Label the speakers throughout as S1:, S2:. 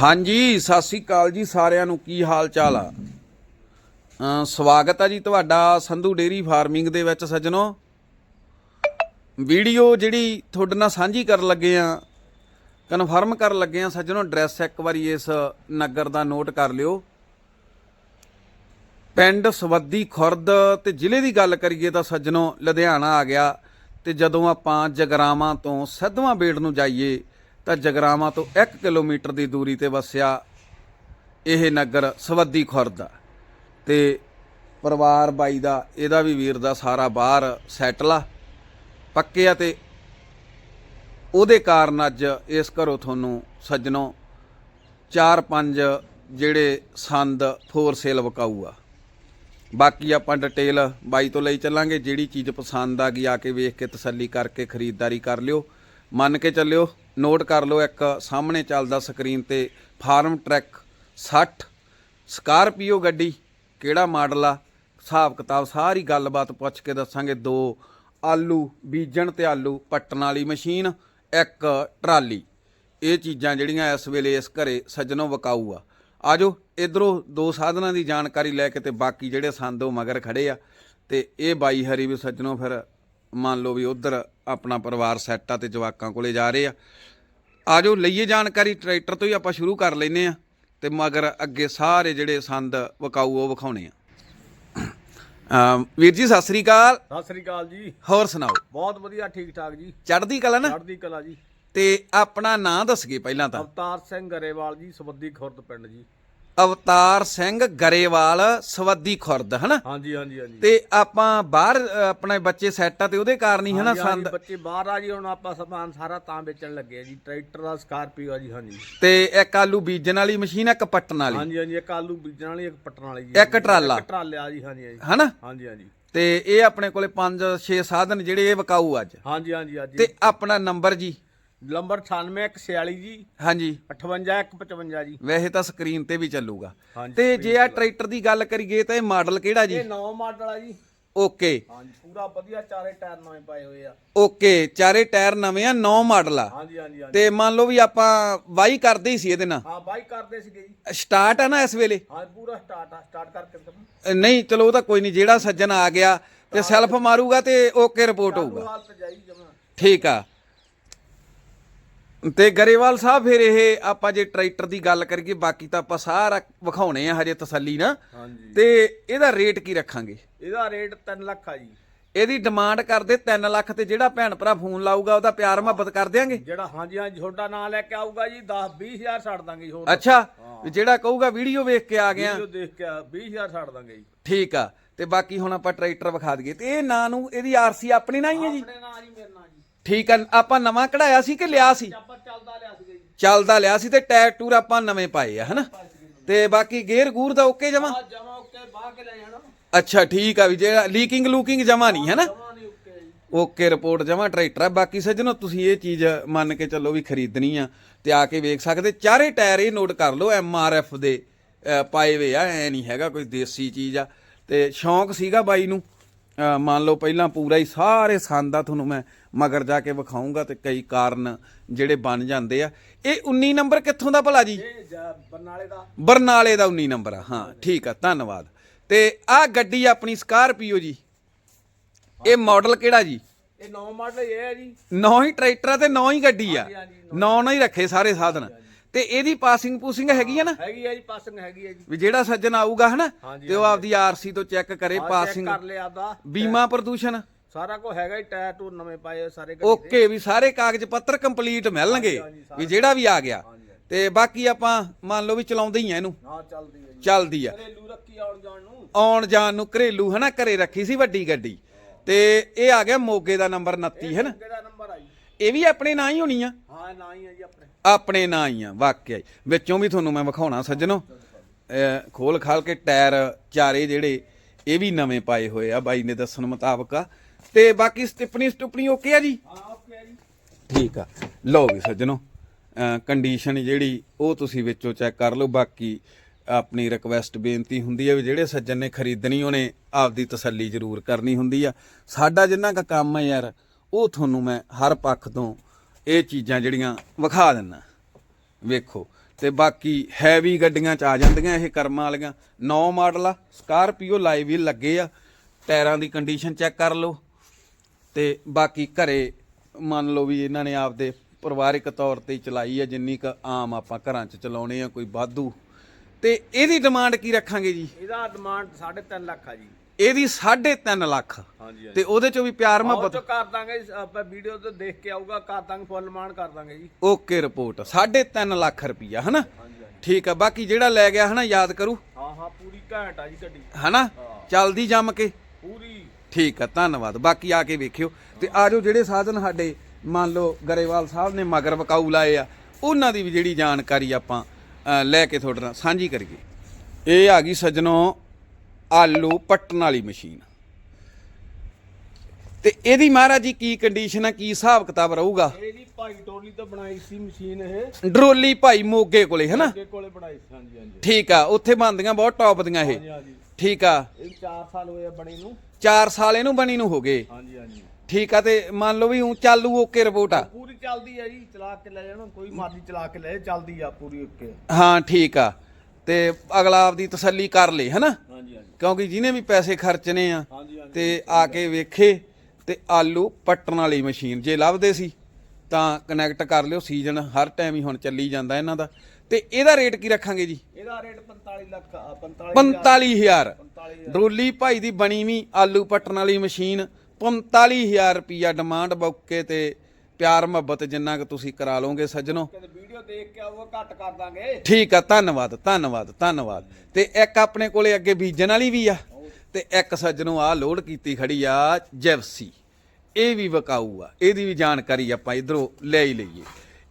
S1: ਹਾਂਜੀ, ਸਤਿ ਸ੍ਰੀ ਅਕਾਲ ਜੀ ਸਾਰਿਆਂ ਨੂੰ। ਕੀ ਹਾਲ ਚਾਲ ਆ ਸਵਾਗਤ ਆ ਜੀ ਤੁਹਾਡਾ ਸੰਧੂ ਡੇਰੀ ਫਾਰਮਿੰਗ ਦੇ ਵਿੱਚ ਸੱਜਣੋ। ਵੀਡੀਓ ਜਿਹੜੀ ਤੁਹਾਡੇ ਨਾਲ ਸਾਂਝੀ ਕਰਨ ਲੱਗੇ ਆ, ਕਨਫਰਮ ਕਰਨ ਲੱਗੇ ਆ ਸੱਜਣੋ, ਐਡਰੈਸ ਇੱਕ ਵਾਰੀ ਇਸ ਨਗਰ ਦਾ ਨੋਟ ਕਰ ਲਿਓ। ਪਿੰਡ ਸਵੱਦੀ ਖੁਰਦ ਤੇ ਜ਼ਿਲ੍ਹੇ ਦੀ ਗੱਲ ਕਰੀਏ ਤਾਂ ਸੱਜਣੋ, ਲੁਧਿਆਣਾ ਆ ਗਿਆ ਤੇ ਜਦੋਂ ਆਪਾਂ ਜਗਰਾਵਾਂ ਤੋਂ ਸਿੱਧਵਾਂ ਬੇੜ ਨੂੰ ਜਾਈਏ ਤਾਂ ਜਗਰਾਵਾਂ ਤੋਂ 1 ਕਿਲੋਮੀਟਰ ਦੀ ਦੂਰੀ ਤੇ ਵਸਿਆ ਇਹ ਨਗਰ ਸਵੱਦੀ ਖੁਰਦ ਆ। ਤੇ ਪਰਿਵਾਰ ਬਾਈ ਦਾ, ਇਹਦਾ ਵੀ ਵੀਰ ਦਾ ਸਾਰਾ ਬਾਹਰ ਸੈਟਲ ਆ। ਪੱਕੇ ਆ ਤੇ ਉਹਦੇ ਕਾਰਨ ਅੱਜ ਇਸ ਘਰੋਂ ਤੁਹਾਨੂੰ ਸੱਜਣੋ 4-5 ਜਿਹੜੇ ਸੰਦ ਫੋਰ ਸੇਲ ਵਿਕਾਊ ਆ। ਬਾਕੀ ਆਪਾਂ ਡਿਟੇਲ ਬਾਈ ਤੋਂ ਲਈ ਚੱਲਾਂਗੇ, ਜਿਹੜੀ ਚੀਜ਼ ਪਸੰਦ ਆ ਗਈ ਆ ਕੇ ਵੇਖ ਕੇ ਤਸੱਲੀ ਕਰਕੇ ਖਰੀਦਦਾਰੀ ਕਰ ਲਿਓ। ਮੰਨ ਕੇ ਚੱਲਿਓ ਨੋਟ ਕਰ ਲਓ ਇੱਕ ਸਾਹਮਣੇ ਚੱਲਦਾ ਸਕਰੀਨ ਤੇ ਫਾਰਮ ਟਰੈਕ 60 ਸਕਾਰਪੀਓ ਗੱਡੀ, ਕਿਹੜਾ ਮਾਡਲ ਆ? ਹਿਸਾਬ ਕਿਤਾਬ ਸਾਰੀ ਗੱਲਬਾਤ ਪੁੱਛ ਕੇ ਦੱਸਾਂਗੇ। ਦੋ, ਆਲੂ, ਬੀਜਣ ਤੇ ਆਲੂ, ਪੱਟਣ ਵਾਲੀ ਮਸ਼ੀਨ, ਇੱਕ ਟਰਾਲੀ। ਇਹ ਚੀਜ਼ਾਂ ਜਿਹੜੀਆਂ ਇਸ ਵੇਲੇ ਇਸ ਘਰੇ ਸੱਜਣੋਂ ਵਿਕਾਊ ਆ। ਆਜੋ, ਇਧਰੋਂ ਦੋ ਸਾਧਨਾਂ ਦੀ ਜਾਣਕਾਰੀ ਲੈ ਕੇ ਤੇ ਬਾਕੀ ਜਿਹੜੇ ਸੰਦ ਉਹ ਮਗਰ ਖੜੇ ਆ। ਤੇ ਇਹ ਬਾਈ ਹਰੀ ਵੀ ਸੱਜਣੋਂ ਫਿਰ ਮੰਨ ਲਓ ਵੀ ਉਧਰ ਆਪਣਾ ਪਰਿਵਾਰ ਸੈੱਟ ਆ ਤੇ ਜਵਾਕਾਂ ਕੋਲੇ ਜਾ ਰਹੇ ਆ। ਆਜੋ ਲਈਏ ਜਾਣਕਾਰੀ ਟਰੈਕਟਰ ਤੋਂ ਹੀ ਆਪਾਂ ਸ਼ੁਰੂ ਕਰ ਲੈਨੇ ਆ ਤੇ ਮਗਰ ਅੱਗੇ ਸਾਰੇ ਜਿਹੜੇ ਸੰਦ ਵਿਕਾਊ ਉਹ ਵਿਖਾਉਣੇ ਆ। ਵੀਰ ਜੀ ਸਤਿ ਸ੍ਰੀ ਅਕਾਲ।
S2: ਸਤਿ ਸ੍ਰੀ ਅਕਾਲ ਜੀ।
S1: ਹੋਰ ਸੁਣਾਓ?
S2: ਬਹੁਤ ਵਧੀਆ ਠੀਕ ਠਾਕ ਜੀ।
S1: ਚੜ੍ਹਦੀ ਕਲਾ ਨਾ?
S2: ਚੜ੍ਹਦੀ ਕਲਾ ਜੀ।
S1: ਤੇ ਆਪਣਾ ਨਾਂ ਦੱਸਗੇ ਪਹਿਲਾਂ ਤਾਂ।
S2: ਅਵਤਾਰ ਸਿੰਘ ਗਰੇਵਾਲ ਜੀ ਸਬੱਦੀ ਖੁਰਦ ਪਿੰਡ ਜੀ।
S1: ਅਵਤਾਰ ਸਿੰਘ ਗਰੇਵਾਲ ਸਵੱਦੀ ਖੁਰਦ ਹਨਾ?
S2: ਹਾਂਜੀ ਹਾਂਜੀ ਹਾਂਜੀ।
S1: ਤੇ ਆਪਾਂ ਬਾਹਰ ਆਪਣੇ ਬੱਚੇ ਸੈੱਟ ਆ ਤੇ ਉਹਦੇ ਕਾਰਨ ਹੀ ਹਨਾ ਸੰਦ?
S2: ਬੱਚੇ ਬਾਹਰ ਆ ਜੀ ਹੁਣ ਆਪਾਂ ਸਮਾਨ ਸਾਰਾ ਤਾਂ ਵੇਚਣ ਲੱਗੇ ਆ ਜੀ। ਟਰੈਕਟਰ ਦਾ ਸਕਾਰਪੀਓ ਆ ਜੀ ਹਾਂਜੀ।
S1: ਤੇ ਇੱਕ ਆਲੂ ਬੀਜਣ ਵਾਲੀ ਮਸ਼ੀਨ ਇੱਕ ਪੱਟਣ ਵਾਲੀ?
S2: ਹਾਂਜੀ ਹਾਂਜੀ ਇੱਕ ਆਲੂ ਬੀਜਣ ਵਾਲੀ ਇੱਕ ਪੱਟਣ ਵਾਲੀ ਜੀ।
S1: ਇੱਕ ਟਰਾਲਾ।
S2: ਇੱਕ ਟਰਾਲਾ ਜੀ ਹਾਂਜੀ ਹਾਂਜੀ।
S1: ਹਨਾ?
S2: ਹਾਂਜੀ ਹਾਂਜੀ।
S1: ਤੇ ਇਹ ਆਪਣੇ ਕੋਲੇ 5 6 ਸਾਧਨ ਜਿਹੜੇ ਇਹ ਵਿਕਾਊ ਅੱਜ?
S2: ਹਾਂਜੀ ਹਾਂਜੀ ਹਾਂਜੀ
S1: ਤੇ ਆਪਣਾ ਨੰਬਰ ਜੀ?
S2: ਨੰਬਰ 98146 ਜੀ।
S1: ਹਾਂਜੀ।
S2: 58155 ਜੀ।
S1: ਵੈਸੇ ਤਾਂ ਸਕਰੀਨ ਤੇ ਵੀ ਚੱਲੂਗਾ। ਤੇ ਜੇ ਆ ਟਰੈਕਟਰ ਦੀ ਗੱਲ ਕਰੀਏ ਤਾਂ ਇਹ ਮਾਡਲ ਕਿਹੜਾ ਜੀ?
S2: ਇਹ ਨੌ ਮਾਡਲ ਆ ਜੀ।
S1: ਓਕੇ।
S2: ਹਾਂਜੀ ਪੂਰਾ ਵਧੀਆ ਚਾਰੇ ਟਾਇਰ ਨਵੇਂ ਪਾਏ ਹੋਏ ਆ।
S1: ਓਕੇ ਚਾਰੇ ਟਾਇਰ ਨਵੇਂ ਆ 9 ਮਾਡਲ ਆ।
S2: ਹਾਂਜੀ ਹਾਂਜੀ ਹਾਂਜੀ।
S1: ਤੇ ਮੰਨ ਲਓ ਵੀ ਆਪਾਂ ਵਾਈ ਕਰਦੇ ਹੀ ਸੀ ਇਹਦੇ ਨਾਲ।
S2: ਹਾਂ ਬਾਈ ਕਰਦੇ ਸੀਗੇ ਜੀ।
S1: ਸਟਾਰਟ ਆ ਨਾ ਇਸ ਵੇਲੇ?
S2: ਹਾਂ ਪੂਰਾ ਸਟਾਰਟ ਆ ਸਟਾਰਟ ਕਰਕੇ
S1: ਨਹੀਂ ਚਲੋ ਉਹ ਤਾਂ ਕੋਈ ਨਹੀਂ ਜਿਹੜਾ ਸੱਜਣ ਆ ਗਿਆ ਤੇ ਸੈਲਫ ਮਾਰੂਗਾ ਤੇ ਓਕੇ ਰਿਪੋਰਟ ਹੋਊਗਾ। ਠੀਕ ਆ। ਤੇ ਗਰੇਵਾਲ ਸਾਹਿਬ ਫਿਰ ਇਹ ਆਪਾਂ ਜੇ ਟਰੈਕਟਰ ਦੀ ਗੱਲ ਕਰੀਏ ਬਾਕੀ ਤਾਂ ਆਪਾਂ ਸਾਰਾ ਵਿਖਾਉਣੇ ਆ ਹਜੇ ਤਸੱਲੀ ਨਾ।
S2: ਹਾਂਜੀ।
S1: ਤੇ ਇਹਦਾ ਰੇਟ ਕੀ ਰੱਖਾਂਗੇ?
S2: ਇਹਦਾ ਰੇਟ 3 ਲੱਖ ਆ ਜੀ।
S1: ਇਹਦੀ ਡਿਮਾਂਡ ਕਰਦੇ 3 ਲੱਖ ਤੇ ਜਿਹੜਾ ਭੈਣ ਭਰਾ ਫੋਨ ਲਾਊਗਾ ਉਹਦਾ ਪਿਆਰ ਮੁਹੱਬਤ ਕਰ ਦਿਆਂਗੇ?
S2: ਜਿਹੜਾ ਹਾਂਜੀ ਹਾਂਜੀ ਛੋਟਾ ਨਾਂ ਲੈ ਕੇ ਆਊਗਾ ਜੀ 10 20000 ਛੱਡ ਦਾਂਗੇ ਹੋਰ।
S1: ਅੱਛਾ ਜਿਹੜਾ ਕਹੂਗਾ ਵੀਡੀਓ ਵੇਖ ਕੇ ਆ ਗਿਆ।
S2: ਵੀਡੀਓ ਦੇਖ ਕੇ 20000 ਛੱਡ ਦਾਂਗੇ ਜੀ।
S1: ਠੀਕ ਆ ਤੇ ਬਾਕੀ ਹੁਣ ਆਪਾਂ ਟਰੈਕਟਰ ਵਿਖਾ ਦਈਏ। ਤੇ ਇਹ ਨਾਂ ਨੂੰ ਇਹਦੀ ਆਰਸੀ ਆਪਣੀ ਨਾ ਹੀ ਹੈ ਜੀ?
S2: ਆਪਣੇ ਨਾਂ ਜੀ ਮੇਰੇ ਨਾਂ ਜੀ।
S1: ਠੀਕ ਆ ਆਪਾਂ ਨਵਾਂ ਕਢਾਇਆ ਸੀ ਕਿ ਲਿਆ ਸੀ?
S2: ਆਪਾਂ ਚੱਲਦਾ ਲਿਆ ਸੀਗਾ ਜੀ।
S1: ਚੱਲਦਾ ਲਿਆ ਸੀ ਤੇ ਟਾਇਰ ਟੂਰ ਆਪਾਂ ਨਵੇਂ ਪਾਏ ਆ ਹਨਾ? ਤੇ ਬਾਕੀ ਗੇਅਰ ਗੂਰ ਦਾ ਓਕੇ ਜਮਾ?
S2: ਆ ਜਮਾ ਓਕੇ ਬਾਹ ਕੇ ਲੈ ਜਾਣਾ।
S1: ਅੱਛਾ ਠੀਕ ਆ ਵੀ ਜਿਹੜਾ ਲੀਕਿੰਗ ਲੂਕਿੰਗ ਜਮਾ ਨਹੀਂ ਹੈ ਨਾ
S2: ਜਮਾ ਨਹੀਂ ਓਕੇ ਜੀ।
S1: ਓਕੇ ਰਿਪੋਰਟ ਜਮਾ ਟਰੈਕਟਰ ਆ। ਬਾਕੀ ਸੱਜਣੋ ਤੁਸੀਂ ਇਹ ਚੀਜ਼ ਮੰਨ ਕੇ ਚੱਲੋ ਵੀ ਖਰੀਦਣੀ ਆ ਤੇ ਆ ਕੇ ਵੇਖ ਸਕਦੇ। ਚਾਰੇ ਟਾਇਰ ਇਹ ਨੋਟ ਕਰ ਲਓ ਐਮ ਆਰ ਐਫ ਦੇ ਅ, ਪਾਏ ਵੇ ਆ ਐ ਨਹੀਂ ਹੈਗਾ ਕੋਈ ਦੇਸੀ ਚੀਜ਼ ਆ। ਤੇ ਸ਼ੌਂਕ ਸੀਗਾ ਬਾਈ ਨੂੰ? ਮੰਨ ਲਓ ਪਹਿਲਾਂ ਪੂਰਾ ਹੀ ਸਾਰੇ ਸੰਦ ਤੁਹਾਨੂੰ ਮੈਂ ਮਗਰ ਜਾ ਕੇ ਵਿਖਾਉਂਗਾ ਤੇ ਕਈ ਕਾਰਨ ਜਿਹੜੇ ਬਣ ਜਾਂਦੇ ਆ। ਇਹ 19 ਨੰਬਰ ਕਿੱਥੋਂ ਦਾ ਭਲਾ ਜੀ?
S2: ਬਰਨਾਲੇ ਦਾ।
S1: ਬਰਨਾਲੇ ਦਾ 19 ਨੰਬਰ ਆ। ਹਾਂ ਠੀਕ ਆ ਧੰਨਵਾਦ। ਤੇ ਆ ਗੱਡੀ ਆਪਣੀ ਸਕਾਰਪੀਓ ਜੀ। ਇਹ ਮਾਡਲ ਕਿਹੜਾ ਜੀ?
S2: ਇਹ ਨੌ ਮਾਡਲ ਇਹ ਹੈ ਜੀ।
S1: ਨੌ ਹੀ ਟਰੈਕਟਰ ਆ ਤੇ ਨੌ ਹੀ ਗੱਡੀ ਆ। ਨੌ ਨਾ ਹੀ ਰੱਖੇ ਸਾਰੇ ਸਾਧਨ। ਤੇ ਇਹਦੀ ਪਾਸਿੰਗ ਪੂਸਿੰਗ ਹੈਗੀ ਆ ਨਾ?
S2: ਹੈਗੀ ਹੈ ਜੀ ਪਾਸਿੰਗ ਹੈਗੀ ਹੈ ਜੀ।
S1: ਵੀ ਜਿਹੜਾ ਸੱਜਣ ਆਊਗਾ ਹਨਾ
S2: ਹਾਂਜੀ,
S1: ਤੇ ਉਹ ਆਪਦੀ ਆਰਸੀ ਤੋਂ ਚੈੱਕ ਕਰੇ
S2: ਆਹ check
S1: ਪਾਸਿੰਗ
S2: ਕਰ ਲਿਆ ਆਪਦਾ।
S1: ਬੀਮਾ ਪ੍ਰਦੂਸ਼ਣ।
S2: ਸਾਰਾ ਕੁਝ ਹੈਗਾ ਜੀ ਟਾਇਰ ਟੂਰ ਨਵੇਂ ਪਾਏ ਸਾਰੇ ਗੱਡੀ ਦੇ।
S1: ਓਕੇ ਵੀ ਸਾਰੇ ਕਾਗਜ਼ ਪੱਤਰ ਕੰਪਲੀਟ ਮਿਲਣਗੇ। ਵੀ ਜਿਹੜਾ ਵੀ ਆ ਗਿਆ। ਤੇ ਬਾਕੀ ਆਪਾਂ ਮੰਨ ਲਓ ਵੀ ਚਲਾਉਂਦੇ ਹੀ ਆ ਇਹਨੂੰ।
S2: ਹਾਂ ਚੱਲਦੀ ਹੈ ਜੀ।
S1: ਚੱਲਦੀ ਆ।
S2: ਘਰੇਲੂ ਰੱਖੀ ਆਉਣ ਜਾਣ ਨੂੰ?
S1: ਆਉਣ ਜਾਣ ਨੂੰ ਘਰੇਲੂ ਹਨਾ ਘਰੇ ਰੱਖੀ ਸੀ ਵੱਡੀ ਗੱਡੀ। ਤੇ ਇਹ ਆ ਗਿਆ ਮੋਗੇ ਦਾ ਨੰਬਰ 29 ਹੈ ਨਾ
S2: ਕਿਹੜਾ ਨੰਬਰ ਆ ਜੀ।
S1: ਇਹ ਵੀ ਆਪਣੇ ਨਾਂ ਹੀ ਹੋਣੀ ਆ।
S2: ਹਾਂ ਨਾ ਹੀ ਜੀ ਆਪਣੇ।
S1: ਆਪਣੇ ਨਾਂ ਹੀ ਆ ਵਾਕਿਆ ਹੀ ਵਿੱਚੋਂ ਵੀ ਤੁਹਾਨੂੰ ਮੈਂ ਵਿਖਾਉਣਾ ਸੱਜਣੋ। ਅਹ ਖੋਲ ਖਾਲ ਕੇ ਟਾਇਰ ਚਾਰੇ ਜਿਹੜੇ ਇਹ ਵੀ ਨਵੇਂ ਪਾਏ ਹੋਏ ਆ ਬਾਈ ਨੇ ਦੱਸਣ ਮੁਤਾਬਕ ਆ। ਤੇ ਬਾਕੀ ਸਟਿਪਣੀ ਸਟੁਪਣੀ ਓਕੇ ਆ ਜੀ?
S2: ਹਾਂ ਓਕੇ ਜੀ।
S1: ਠੀਕ ਆ। ਲਓ ਵੀ ਸੱਜਣੋ ਕੰਡੀਸ਼ਨ ਜਿਹੜੀ ਉਹ ਤੁਸੀਂ ਵਿੱਚੋਂ ਚੈੱਕ ਕਰ ਲਓ। ਬਾਕੀ ਆਪਣੀ ਰਿਕਵੈਸਟ ਬੇਨਤੀ ਹੁੰਦੀ ਹੈ ਵੀ ਜਿਹੜੇ ਸੱਜਣ ਨੇ ਖਰੀਦਣੀ ਉਹਨੇ ਆਪਦੀ ਤਸੱਲੀ ਜ਼ਰੂਰ ਕਰਨੀ ਹੁੰਦੀ ਆ। ਸਾਡਾ ਜਿੰਨਾ ਕੁ ਕੰਮ ਹੈ ਯਾਰ ਉਹ ਤੁਹਾਨੂੰ ਮੈਂ ਹਰ ਪੱਖ ਤੋਂ ਇਹ ਚੀਜ਼ਾਂ ਜਿਹੜੀਆਂ ਵਿਖਾ ਦਿੰਨਾ ਵੇਖੋ, ਤੇ ਬਾਕੀ ਹੈਵੀ ਗੱਡੀਆਂ ਚ ਆ ਜਾਂਦੀਆਂ ਇਹ ਕਰਮਾਂ ਵਾਲੀਆਂ। ਨੌ ਮਾਡਲ ਆ ਸਕਾਰਪੀਓ ਲਾਈਵ ਵੀ ਲੱਗੇ ਆ। ਟਾਇਰਾਂ ਦੀ ਕੰਡੀਸ਼ਨ ਚੈੱਕ ਕਰ ਲਓ। ਤੇ ਬਾਕੀ ਘਰੇ ਮੰਨ ਲਓ ਵੀ ਇਹਨਾਂ ਨੇ ਆਪਦੇ ਪਰਿਵਾਰਿਕ ਤੌਰ ਤੇ ਚਲਾਈ ਆ, ਜਿੰਨੀ ਕ ਆਮ ਆਪਾਂ ਘਰਾਂ 'ਚ ਚਲਾਉਣੇ ਆ, ਕੋਈ ਵਾਧੂ। ਤੇ ਇਹਦੀ ਡਿਮਾਂਡ ਕੀ ਰੱਖਾਂਗੇ ਜੀ?
S2: ਇਹਦਾ ਡਿਮਾਂਡ 3.5 ਲੱਖ ਆ ਜੀ।
S1: ਇਹਦੀ 3.5 ਲੱਖ।
S2: ਹਾਂਜੀ
S1: ਤੇ ਉਹਦੇ ਚੋਂ ਵੀ ਪਿਆਰ
S2: ਉਹ
S1: ਮੁਹੱਬਤ
S2: ਕਰ ਦਾਂਗੇ ਆਪਾਂ ਵੀਡੀਓ ਤੇ ਦੇਖ ਕੇ ਆਊਗਾ ਕਰ ਦਾਂਗੇ ਫੁੱਲ ਮਾਨ ਕਰ ਦਾਂਗੇ ਜੀ।
S1: ਓਕੇ ਰਿਪੋਰਟ 3.5 ਲੱਖ ਰੁਪਈਆ ਹਨਾ? ਠੀਕ ਆ ਬਾਕੀ ਜਿਹੜਾ ਲੈ ਗਿਆ ਹਨਾ ਯਾਦ ਕਰੂ?
S2: ਹਾਂ ਹਾਂ ਪੂਰੀ ਘੈਂਟ ਆ ਜੀ ਗੱਡੀ।
S1: ਹਨਾ। ਚੱਲਦੀ ਜੰਮ ਕੇ।
S2: ਪੂਰੀ।
S1: ਠੀਕ ਆ ਧੰਨਵਾਦ। ਬਾਕੀ ਆ ਕੇ ਵੇਖਿਓ। ਤੇ ਆਜੋ ਜਿਹੜੇ ਸਾਧਨ ਸਾਡੇ ਮੰਨ ਲਓ ਗਰੇਵਾਲ ਸਾਹਿਬ ਨੇ ਮਗਰ ਵਕਾਊ ਲਾਏ ਆ ਉਹਨਾਂ ਦੀ ਵੀ ਜਿਹੜੀ ਜਾਣਕਾਰੀ ਆਪਾਂ ਅ, ਲੈ ਕੇ ਤੁਹਾਡੇ ਨਾਲ ਸਾਂਝੀ ਕਰੀਏ। ਇਹ ਆ ਗਈ ਸੱਜਣੋ ਆਲੂ ਪੱਟਣ ਵਾਲੀ ਮਸ਼ੀਨ। ਤੇ ਇਹਦੀ ਮਹਾਰਾਜ ਜੀ ਕੀ ਕੰਡੀਸ਼ਨ ਆ ਕੀ ਹਿਸਾਬ ਕਿਤਾਬ ਰਹੂਗਾ?
S2: ਇਹ ਜੀ ਭਾਈ ਟੋਲੀ ਤੋਂ ਬਣਾਈ ਸੀ ਮਸ਼ੀਨ ਇਹ।
S1: ਡਰੋਲੀ ਭਾਈ ਮੋਗੇ ਕੋਲੇ ਹਨਾ
S2: ਅੱਗੇ ਕੋਲੇ ਬਣਾਈ ਸੀ ਹਾਂਜੀ ਹਾਂਜੀ।
S1: ਠੀਕ ਆ ਉੱਥੇ ਬਣਦੀਆਂ ਬਹੁਤ ਟੌਪ ਦੀਆਂ ਇਹ।
S2: ਹਾਂਜੀ ਹਾਂਜੀ।
S1: ਠੀਕ ਆ।
S2: ਇਹ 4 ਸਾਲ ਹੋਏ ਆ ਬਣੀ ਨੂੰ।
S1: 4 ਸਾਲ ਇਹਨੂੰ ਬਣੀ ਨੂੰ ਹੋ ਗਏ।
S2: ਹਾਂਜੀ ਹਾਂਜੀ।
S1: ਠੀਕ ਆ ਤੇ ਮੰਨ ਲਓ ਵੀ ਉਹ ਚਾਲੂ ਓਕੇ ਰਿਪੋਰਟ ਆ।
S2: ਪੂਰੀ ਚੱਲਦੀ ਆ ਜੀ ਚਲਾ ਕੇ ਲੈ ਜਾਣਾ ਕੋਈ ਮਰਜ਼ੀ ਚਲਾ ਕੇ ਲੈ ਚੱਲਦੀ ਆ ਪੂਰੀ ਓਕੇ।
S1: ਹਾਂ ਠੀਕ ਆ। ਤੇ ਅਗਲਾ ਆਪਦੀ ਤਸੱਲੀ ਕਰ ਲੇ ਹਨਾ?
S2: ਹਾਂਜੀ ਹਾਂਜੀ।
S1: ਕਿਉਂਕਿ ਜਿਹਨੇ ਵੀ ਪੈਸੇ ਖਰਚਣੇ ਆ
S2: ਹਾਂਜੀ ਹਾਂਜੀ।
S1: ਤੇ ਆ ਕੇ ਵੇਖੇ ਤੇ ਆਲੂ ਪੱਟਣ ਵਾਲੀ ਮਸ਼ੀਨ ਜੇ ਲੱਭਦੇ ਸੀ ਤਾਂ ਕਨੈਕਟ ਕਰ ਲਿਓ ਸੀਜ਼ਨ ਹਰ ਟਾਈਮ ਹੀ ਹੁਣ ਚੱਲੀ ਜਾਂਦਾ ਇਹਨਾਂ ਦਾ। ਤੇ ਇਹਦਾ ਰੇਟ ਕੀ ਰੱਖਾਂਗੇ ਜੀ?
S2: ਇਹਦਾ ਰੇਟ 45 ਲੱਖ ਆ, 45
S1: 45000
S2: 45
S1: ਡਰੋਲੀ ਭਾਈ ਦੀ ਬਣੀ ਵੀ ਆਲੂ ਪੱਟਣ ਵਾਲੀ ਮਸ਼ੀਨ 45000 ਰੁਪਿਆ ਡਿਮਾਂਡ ਬੌਕੇ ਤੇ ਪਿਆਰ ਮੁਹੱਬਤ ਜਿੰਨਾ ਕਿ ਤੁਸੀਂ ਕਰਾ ਲਓਗੇ ਸੱਜਣੋ।
S2: ਵੀਡੀਓ ਦੇਖ ਕੇ ਆਊਗਾ ਘੱਟ ਕਰ ਦਾਂਗੇ।
S1: ਠੀਕ ਆ ਧੰਨਵਾਦ ਧੰਨਵਾਦ ਧੰਨਵਾਦ। ਤੇ ਇੱਕ ਆਪਣੇ ਕੋਲੇ ਅੱਗੇ ਬੀਜਣ ਵਾਲੀ ਵੀ ਆ। ਤੇ ਇੱਕ ਸੱਜਣੋਂ ਆ ਲੋਡ ਕੀਤੀ ਖੜੀ ਆ ਜੈਵਸੀ ਇਹ ਵੀ ਵਕਾਊ ਆ। ਇਹਦੀ ਵੀ ਜਾਣਕਾਰੀ ਆਪਾਂ ਇਧਰੋਂ ਲੈ ਹੀ ਲਈਏ।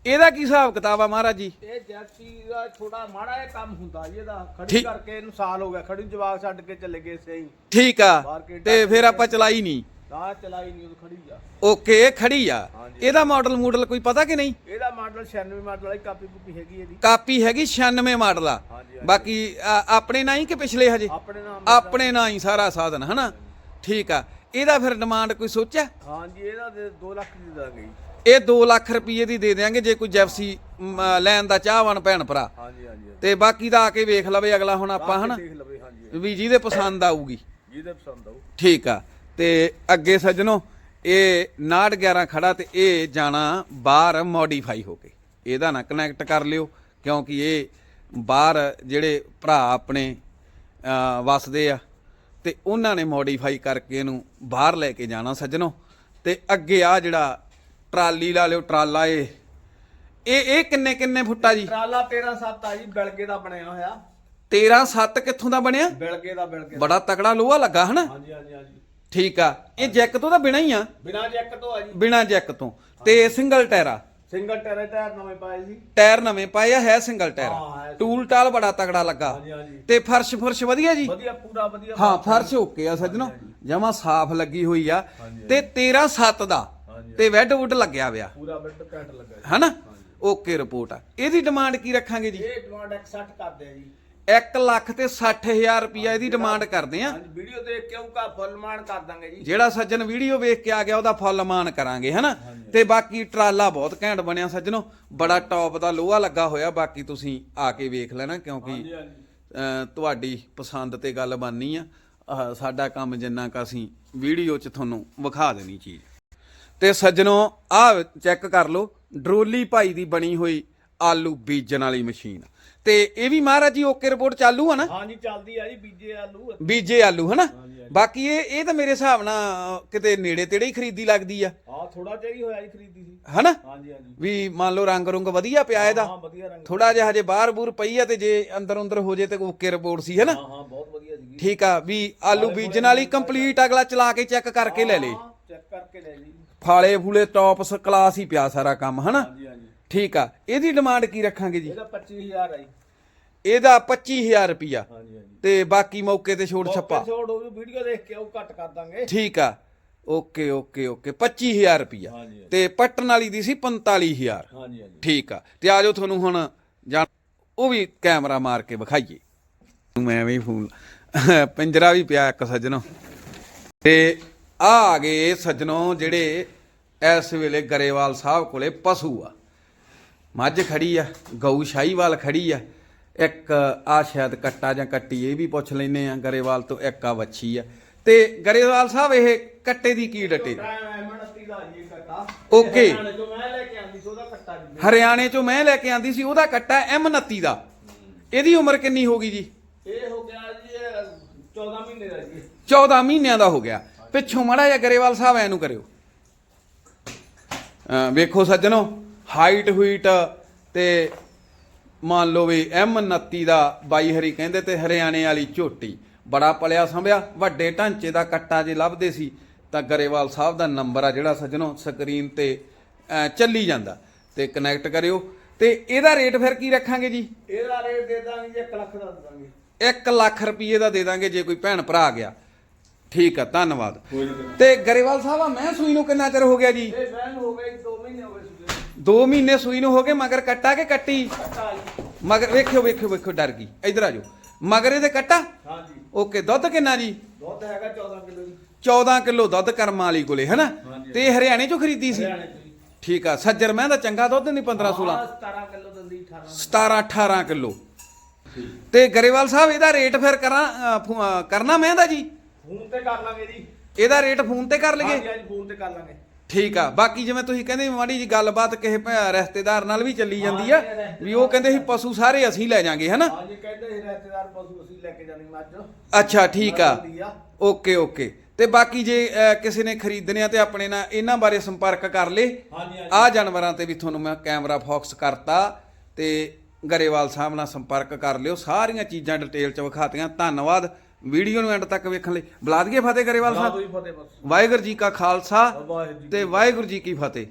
S1: ਇਹਦਾ ਕੀ ਹਿਸਾਬ ਕਿਤਾਬ ਆ ਮਹਾਰਾਜ ਜੀ?
S2: ਇਹ ਜੈਸੀ ਦਾ ਥੋੜਾ ਮਾੜਾ ਜਿਹਾ ਕੰਮ ਹੁੰਦਾ ਜੀ ਇਹਦਾ। ਖੜੀ
S1: ਠੀਕ।
S2: ਕਰਕੇ ਇਹਨੂੰ ਸਾਲ ਹੋ ਗਿਆ। ਖੜੀ ਨੂੰ ਜਵਾਕ ਛੱਡ ਕੇ ਚਲੇ ਗਏ ਸਹੀ
S1: ਠੀਕ ਆ। ਤੇ ਫਿਰ ਆਪਾਂ ਚਲਾਈ ਨਹੀਂ।
S2: ਤਾਂ ਚਲਾਈ ਨਹੀਂ ਉਹ ਖੜੀ ਆ।
S1: ਓਕੇ ਇਹ ਖੜੀ ਆ।
S2: ਹਾਂਜੀ।
S1: ਇਹਦਾ ਮਾਡਲ ਮੂਡਲ ਕੋਈ ਪਤਾ ਕਿ ਨਹੀਂ?
S2: ਇਹਦਾ ਮਾਡਲ 96 ਮਾਡਲ ਵਾਲੀ ਕਾਪੀ ਕੁਪੀ ਹੈਗੀ ਇਹਦੀ।
S1: ਕਾਪੀ ਹੈਗੀ 96 ਮਾਡਲ ਆ।
S2: ਹਾਂਜੀ, ਹਾਂਜੀ।
S1: ਬਾਕੀ ਆ, ਆਪਣੇ ਨਾਂ ਹੀ ਕਿ ਪਿਛਲੇ ਹਜੇ?
S2: ਆਪਣੇ ਨਾਮ
S1: ਆਪਣੇ ਨਾਂ ਹੀ ਸਾਰਾ ਸਾਧਨ ਹਨਾ? ਠੀਕ ਆ। ਇਹਦਾ ਫਿਰ ਡਿਮਾਂਡ ਕੋਈ ਸੋਚਿਆ?
S2: ਹਾਂਜੀ ਇਹਦਾ 2 ਲੱਖ ਦੀ ਦਾਂਗੇ ਜੀ।
S1: ਇਹ 2 ਲੱਖ ਰੁਪਏ ਦੀ ਦੇ ਦੇਾਂਗੇ ਜੇ ਕੋਈ ਜੈਫਸੀ ਮ, ਲੈਣ ਦਾ ਚਾਹਵਾਨ ਭੈਣ ਭਰਾ।
S2: ਹਾਂਜੀ ਹਾਂਜੀ
S1: ਤੇ ਬਾਕੀ ਦਾ ਆ ਕੇ ਵੇਖ ਲਵੇ ਅਗਲਾ ਹੁਣ ਆਪਾਂ ਹਨਾ?
S2: ਦੇਖ ਲਵੇ ਹਾਂਜੀ।
S1: ਵੀ ਜਿਹਦੇ ਪਸੰਦ ਆਊਗੀ।
S2: ਜਿਹਦੇ ਪਸੰਦ ਆਊ।
S1: ਠੀਕ ਆ। ਤੇ ਅੱਗੇ ਸੱਜਣੋ ਇਹ 911 ਖੜਾ ਤੇ ਇਹ ਜਾਣਾ ਬਾਹਰ ਮੋਡੀਫਾਈ ਹੋ ਕੇ। ਇਹਦਾ ਨਾ ਕਨੈਕਟ ਕਰ ਲਿਓ ਕਿਉਂਕਿ ਇਹ ਬਾਹਰ ਜਿਹੜੇ ਭਰਾ ਆਪਣੇ ਵਸਦੇ ਆ ਤੇ ਉਹਨਾਂ ਨੇ ਮੋਡੀਫਾਈ ਕਰਕੇ ਇਹਨੂੰ ਬਾਹਰ ਲੈ ਕੇ ਜਾਣਾ ਸੱਜਣੋ। ਤੇ ਅੱਗੇ ਆ ਜਿਹੜਾ ਟਰਾਲੀ ਲਾ ਲਿਓ ਟਰਾਲਾ ਇਹ। ਇਹ ਇਹ ਕਿੰਨੇ ਕਿੰਨੇ ਫੁੱਟਾ ਜੀ?
S2: ਟਰਾਲਾ 13 7 ਆ ਜੀ ਬਿਲਗੇ ਦਾ ਬਣਿਆ ਹੋਇਆ।
S1: 13 7 ਕਿੱਥੋਂ ਦਾ ਬਣਿਆ?
S2: ਬਿਲਗੇ ਦਾ ਬਿਲਗੇ
S1: ਬੜਾ ਤਕੜਾ ਲੋਹਾ ਲੱਗਾ ਹਨਾ?
S2: ਹਾਂਜੀ ਹਾਂਜੀ ਹਾਂਜੀ।
S1: ਠੀਕ ਆ। ਇਹ ਜੈਕ ਤੋਂ ਤਾਂ ਬਿਨਾ ਹੀ ਆ।
S2: ਬਿਨਾ ਜੈਕ ਤੋਂ ਆ ਜੀ।
S1: ਬਿਨਾ ਜੈਕ ਤੋਂ। ਤੇ ਸਿੰਗਲ ਟਾਇਰਾ?
S2: ਸਿੰਗਲ ਟਾਇਰ ਟਾਇਰ ਨਵੇਂ ਪਾਏ ਸੀ
S1: ਟਾਇਰ ਨਵੇਂ ਪਾਏ ਆ ਹੈ ਸਿੰਗਲ ਟਾਇਰ? ਟੂਲ ਟਾਲ ਬੜਾ ਤਕੜਾ ਲੱਗਾ। ਤੇ ਫਰਸ਼ ਫੁਰਸ਼ ਵਧੀਆ ਜੀ?
S2: ਵਧੀਆ ਪੂਰਾ ਵਧੀਆ
S1: ਹਾਂ ਫਰਸ਼ ਓਕੇ ਆ ਸੱਜਣੋ। ਜਮਾ ਸਾਫ਼ ਲੱਗੀ ਹੋਈ ਆ। ਤੇ 13 7 ਦਾ। ਤੇ ਵੈਡ ਵੁੱਡ ਲੱਗਿਆ ਵਿਆ
S2: ਪੂਰਾ ਬਿਲਟ ਘੈਂਟ ਲੱਗਾ ਜੀ।
S1: ਹਨਾ? ਓਕੇ ਰਿਪੋਰਟ ਆ। ਇਹਦੀ ਡਿਮਾਂਡ ਕੀ ਰੱਖਾਂਗੇ ਜੀ?
S2: ਇਹ ਡਿਮਾਂਡ 160 ਕਰਦੇ ਆ ਜੀ।
S1: 1 ਲੱਖ ਤੇ 60000 ਰੁਪਿਆ ਇਹਦੀ ਡਿਮਾਂਡ ਕਰਦੇ ਆ।
S2: ਹਾਂਜੀ ਵੀਡੀਓ ਦੇਖ ਕੇ ਆਊਗਾ ਫੁੱਲ ਮਾਨ ਕਰ ਦਾਂਗੇ ਜੀ।
S1: ਜਿਹੜਾ ਸੱਜਣ ਵੀਡੀਓ ਵੇਖ ਕੇ ਆ ਗਿਆ ਉਹਦਾ ਫੁੱਲ ਮਾਨ ਕਰਾਂਗੇ ਹਨਾ? ਤੇ ਬਾਕੀ ਟਰਾਲਾ ਬਹੁਤ ਘੈਂਟ ਬਣਿਆ ਸੱਜਣੋ। ਬੜਾ ਟੌਪ ਦਾ ਲੋਹਾ ਲੱਗਾ ਹੋਇਆ ਬਾਕੀ ਤੁਸੀਂ ਆ ਕੇ ਵੇਖ ਲੈਣਾ ਕਿਉਂਕਿ ਤੁਹਾਡੀ ਪਸੰਦ ਤੇ ਗੱਲ ਬਣਨੀ ਆ। ਸਾਡਾ ਕੰਮ ਜਿੰਨਾ ਕ ਅਸੀਂ ਵੀਡੀਓ 'ਚ ਤੁਹਾਨੂੰ ਵਿਖਾ ਦੇਣੀ ਚੀਜ਼। ਤੇ ਸੱਜਣੋ ਆਹ ਚੈੱਕ ਕਰ ਲਓ ਡਰੋਲੀ ਭਾਈ ਦੀ ਬਣੀ ਹੋਈ ਆਲੂ ਬੀਜਣ ਵਾਲੀ ਮਸ਼ੀਨ। ਤੇ ਇਹ ਵੀ ਮਹਾਰਾਜ ਜੀ ਓਕੇ ਰਿਪੋਰਟ ਚਾਲੂ ਆ ਨਾ?
S2: ਹਾਂਜੀ ਚੱਲਦੀ ਆ ਜੀ ਬੀਜੇ ਆਲੂ
S1: ਬੀਜੇ ਆਲੂ ਹਨਾ। ਬਾਕੀ ਇਹ ਇਹ ਤਾਂ ਮੇਰੇ ਹਿਸਾਬ ਨਾਲ ਕਿਤੇ ਨੇੜੇ ਤੇੜੇ ਹੀ ਖਰੀਦੀ ਲੱਗਦੀ ਆ।
S2: ਆ ਥੋੜਾ ਜਿਹਾ ਹੀ ਹੋਇਆ ਜੀ ਖਰੀਦੀ ਸੀ।
S1: ਹਨਾ?
S2: ਹਾਂਜੀ ਹਾਂਜੀ।
S1: ਵੀ ਮੰਨ ਲਓ ਰੰਗ ਰੁੰਗ ਵਧੀਆ ਪਿਆ ਇਹਦਾ।
S2: ਹਾਂ ਵਧੀਆ ਰੰਗ
S1: ਥੋੜਾ ਜਿਹਾ ਹਜੇ ਬਾਹਰ ਬੂਰ ਪਈ ਆ ਤੇ ਜੇ ਅੰਦਰ ਅੰਦਰ ਹੋ ਜੇ ਤੇ ਓਕੇ ਰਿਪੋਰਟ ਸੀ ਹਨਾ?
S2: ਹਾਂ ਹਾਂ ਬਹੁਤ ਵਧੀਆ ਸੀਗੀ।
S1: ਠੀਕ ਆ ਵੀ ਆਲੂ ਬੀਜਣ ਵਾਲੀ ਕੰਪਲੀਟ ਅਗਲਾ ਚਲਾ ਕੇ ਚੈੱਕ ਕਰਕੇ ਲੈ ਲੇ।
S2: ਚੈੱਕ ਕਰਕੇ ਲੈ ਜੀ
S1: ਫਾਲੇ ਫੂਲੇ ਟੌਪਸ ਕਲਾਸ ਹੀ ਪਿਆ ਸਾਰਾ ਕੰਮ ਹਨਾ? ਠੀਕ ਆ। ਇਹਦੀ ਡਿਮਾਂਡ ਕੀ ਰੱਖਾਂਗੇ ਜੀ?
S2: ਇਹਦਾ 25000 ਆ ਜੀ।
S1: ਇਹਦਾ 25000 ਰੁਪਿਆ
S2: ਹਾਂਜੀ ਹਾਂਜੀ।
S1: ਤੇ ਬਾਕੀ ਮੌਕੇ ਤੇ ਛੋੜ ਛੱਪਾ।
S2: ਛੋੜ ਉਹ ਵੀਡੀਓ ਦੇਖ ਕੇ ਉਹ ਘੱਟ ਕਰ ਦਾਂਗੇ।
S1: ਠੀਕ ਆ। Okay okay okay. 25000 ਰੁਪਿਆ
S2: ਹਾਂਜੀ
S1: ਤੇ ਪੱਟਣ ਵਾਲੀ ਦੀ ਸੀ 45000
S2: ਹਾਂਜੀ ਹਾਂਜੀ।
S1: ਠੀਕ ਆ। ਤੇ ਆਜੋ ਤੁਹਾਨੂੰ ਹੁਣ ਜਾਣ ਉਹ ਵੀ ਕੈਮਰਾ ਮਾਰ ਕੇ ਵਿਖਾਈਏ। ਮੈਂ ਵੀ ਫੋਨ ਪਿੰਜਰਾ ਵੀ ਪਿਆ ਇੱਕ ਸੱਜਣੋ। ਤੇ ਆ ਆ ਗਏ ਸੱਜਣੋ ਜਿਹੜੇ ਇਸ ਵੇਲੇ ਗਰੇਵਾਲ ਸਾਹਿਬ ਕੋਲੇ ਪਸ਼ੂ ਆ। ਮੱਝ ਖੜੀ ਆ ਗਊ ਸ਼ਾਹੀਵਾਲ ਖੜੀ ਆ। ਇੱਕ ਆ ਸ਼ਾਇਦ ਕੱਟਾ ਜਾਂ ਕੱਟੀ ਇਹ ਵੀ ਪੁੱਛ ਲੈਨੇ ਆ ਗਰੇਵਾਲ ਤੋਂ ਇੱਕ ਆ ਵੱਛੀ ਆ। ਤੇ ਗਰੇਵਾਲ ਸਾਹਿਬ ਇਹ ਕੱਟੇ ਦੀ ਕੀ ਡਟੇ
S2: ਜੀ. ਇਹ ਹਰਿਆਣੇ ਚੋਂ ਮੈਂ ਲੈ ਕੇ ਆਂਦੀ ਸੀ ਉਹਦਾ ਕੱਟਾ ਜੀ।
S1: ਹਰਿਆਣੇ ਚੋਂ ਮੈਂ ਲੈ ਕੇ ਆਂਦੀ ਸੀ ਉਹਦਾ ਕੱਟਾ M29 ਦਾ। ਇਹਦੀ ਉਮਰ ਕਿੰਨੀ ਹੋ ਗਈ ਜੀ?
S2: ਇਹ ਹੋ ਗਿਆ ਜੀ ਇਹ 14 ਮਹੀਨੇ ਦਾ ਜੀ।
S1: 14 ਮਹੀਨਿਆਂ ਦਾ ਹੋ ਗਿਆ। ਪਿੱਛੋਂ ਮੜਾ ਜਿਹਾ ਗਰੇਵਾਲ ਸਾਹਿਬ ਐਨੂੰ ਕਰਿਓ। ਵੇਖੋ ਸੱਜਣੋ ਹਾਈਟ ਹੂਈਟ ਤੇ ਮੰਨ ਲਓ ਵੀ M29 ਦਾ ਬਾਈ ਹਰੀ ਕਹਿੰਦੇ ਤੇ ਹਰਿਆਣੇ ਵਾਲੀ ਝੋਟੀ। ਬੜਾ ਪਲਿਆ ਸੰਭਿਆ ਵੱਡੇ ਢਾਂਚੇ ਦਾ ਕੱਟਾ ਜੇ ਲੱਭਦੇ ਸੀ ਤਾਂ ਗਰੇਵਾਲ ਸਾਹਿਬ ਦਾ ਨੰਬਰ ਆ ਜਿਹੜਾ ਸੱਜਣੋ ਸਕਰੀਨ ਤੇ ਚੱਲੀ ਜਾਂਦਾ। ਤੇ ਕਨੈਕਟ ਕਰਿਓ। ਤੇ ਇਹਦਾ ਰੇਟ ਫਿਰ ਕੀ ਰੱਖਾਂਗੇ ਜੀ?
S2: ਇਹਦਾ ਰੇਟ ਦੇ ਦਾਂਗੇ ਜੀ 1 ਲੱਖ ਦਾ ਦੇ ਦਾਂਗੇ।
S1: 1 ਲੱਖ ਰੁਪਏ ਦਾ ਦੇ ਦਾਂਗੇ ਜੇ ਕੋਈ ਭੈਣ ਭਰਾ ਆ ਗਿਆ। ਠੀਕ ਆ ਧੰਨਵਾਦ। ਤੇ ਗਰੇਵਾਲ ਸਾਹਿਬ ਆ ਮੈਂ ਸੂਈ ਨੂੰ ਕਿੰਨਾ ਚਿਰ ਹੋ ਗਿਆ ਜੀ?
S2: ਇਹ ਬੈਨ ਹੋ ਗਏ 2 ਮਹੀਨੇ ਹੋ ਗਏ
S1: 2 ਮਹੀਨੇ ਸੂਈ ਨੂੰ ਹੋ ਗਏ ਮਗਰ ਕੱਟਾ ਕੇ ਕੱਟੀ? ਮਗਰ ਵੇਖਿਓ ਵੇਖਿਓ ਵੇਖਿਓ ਡਰ ਗਈ। ਇਧਰ ਆ ਜਾਓ। ਮਗਰ ਇਹਦੇ ਕੱਟਾ?
S2: ਹਾਂ ਜੀ
S1: ਓਕੇ ਦੁੱਧ ਕਿੰਨਾ ਜੀ?
S2: ਦੁੱਧ ਹੈਗਾ 14 ਕਿਲੋ ਜੀ।
S1: 14 ਕਿਲੋ ਦੁੱਧ ਕਰਮ ਵਾਲੀ ਕੋਲੇ ਹਨਾ?
S2: ਹਾਂਜੀ।
S1: ਤੇ ਇਹ ਹਰਿਆਣੇ ਚੋਂ ਖਰੀਦੀ ਸੀ?
S2: ਹਰਿਆਣੇ ਤੋਂ ਜੀ।
S1: ਠੀਕ ਆ ਸੱਜਰ ਮੈਂ ਦਾ ਚੰਗਾ ਦੁੱਧ ਨਹੀਂ 15 16
S2: ਆਹ 17 ਕਿਲੋ ਦੰਦੀ 18
S1: 17 18 ਕਿਲੋ। ਤੇ ਗਰੇਵਾਲ ਸਾਹਿਬ ਇਹਦਾ ਰੇਟ ਫਿਰ ਕਰਾਂ ਅ, ਫੋ- ਅ, ਕਰਨਾ ਮੈਂ ਦਾ ਜੀ?
S2: ਫੋਨ ਤੇ ਕਰ ਲਾਂਗੇ ਜੀ।
S1: ਇਹਦਾ ਰੇਟ ਫੋਨ ਤੇ ਕਰ ਲਈਏ?
S2: ਹਾਂਜੀ ਹਾਂਜੀ ਫੋਨ ਤੇ ਕਰ ਲਾਂਗੇ।
S1: ਠੀਕ ਆ ਬਾਕੀ ਜਿਵੇਂ ਤੁਸੀਂ ਕਹਿੰਦੇ ਮਾੜੀ ਜੀ ਗੱਲਬਾਤ ਕਿਸੇ ਭੈ- ਰਿਸ਼ਤੇਦਾਰ ਨਾਲ ਵੀ ਚੱਲੀ ਜਾਂਦੀ ਆ ਵੀ ਉਹ ਕਹਿੰਦੇ ਸੀ ਪਸ਼ੂ ਸਾਰੇ ਅਸੀਂ ਲੈ ਜਾਾਂਗੇ ਹਨਾ?
S2: ਹਾਂਜੀ ਕਹਿੰਦੇ ਸੀ ਰਿਸ਼ਤੇਦਾਰ ਪਸ਼ੂ ਅਸੀਂ ਲੈ ਕੇ ਜਾਣੀ ਮੱਝ।
S1: ਅੱਛਾ ਠੀਕ ਆ।
S2: ਹੁੰਦੀ।
S1: Okay okay. ਤੇ ਬਾਕੀ ਜੇ ਕਿਸੇ ਨੇ ਖਰੀਦਣੇ ਆ ਤੇ ਆਪਣੇ ਨਾਲ ਇਹਨਾਂ ਬਾਰੇ ਸੰਪਰਕ ਕਰ ਲੇ।
S2: ਹਾਂਜੀ ਹਾਂਜੀ।
S1: ਆ ਜਾਨਵਰਾਂ ਤੇ ਵੀ ਤੁਹਾਨੂੰ ਮੈਂ ਕੈਮਰਾ ਫੋਕਸ ਕਰਤਾ ਤੇ ਗਰੇਵਾਲ ਸਾਹਿਬ ਨਾਲ ਸੰਪਰਕ ਕਰ ਲਿਓ। ਸਾਰੀਆਂ ਚੀਜ਼ਾਂ ਡਿਟੇਲ ਚ ਵਿਖਾਤੀਆਂ। ਧੰਨਵਾਦ। ਵੀਡੀਓ ਨੂੰ ਐਂਡ ਤੱਕ ਵੇਖਣ ਲਈ। ਬੁਲਾ ਦਈਏ ਫਤਿਹ ਗਰੇਵਾਲ ਸਾਹਿਬ। ਵਾਹਿਗੁਰੂ ਜੀ ਕਾ ਖਾਲਸਾ ਤੇ ਵਾਹਿਗੁਰੂ ਜੀ ਕੀ ਫਤਿਹ।